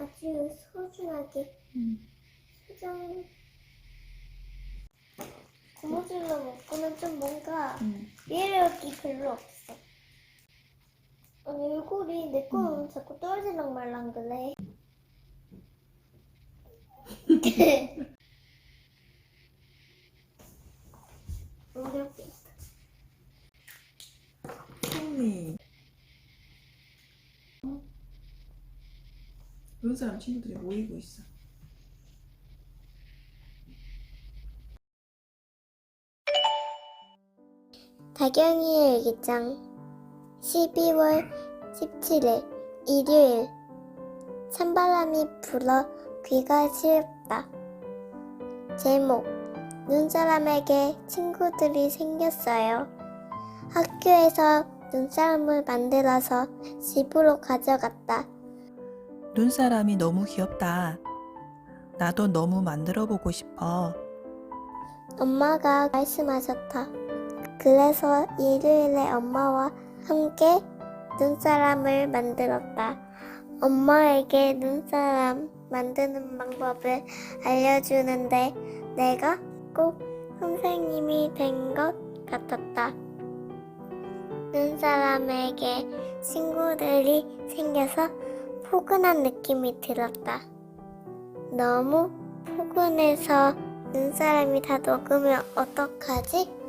아주 소중하게 음. 소장 고무줄로 묶으면 좀 뭔가 음. 매력이 별로 없어. 얼굴이 내 거는 자꾸 떨어지랑 말랑 그래. 어렵게 있어. 소미. 그런 사람 친구들이 모이고 있어. 다경이의 일기장 12월 17일 일요일 찬바람이 불어 귀가 시렵다. 제목 눈사람에게 친구들이 생겼어요. 학교에서 눈사람을 만들어서 집으로 가져갔다. 눈사람이 너무 귀엽다. 나도 너무 만들어 보고 싶어. 엄마가 말씀하셨다. 그래서 일요일에 엄마와 함께 눈사람을 만들었다. 엄마에게 눈사람 만드는 방법을 알려주는데 내가 꼭 선생님이 된 것 같았다. 눈사람에게 친구들이 생겨서 포근한 느낌이 들었다. 너무 포근해서 눈사람이 다 녹으면 어떡하지?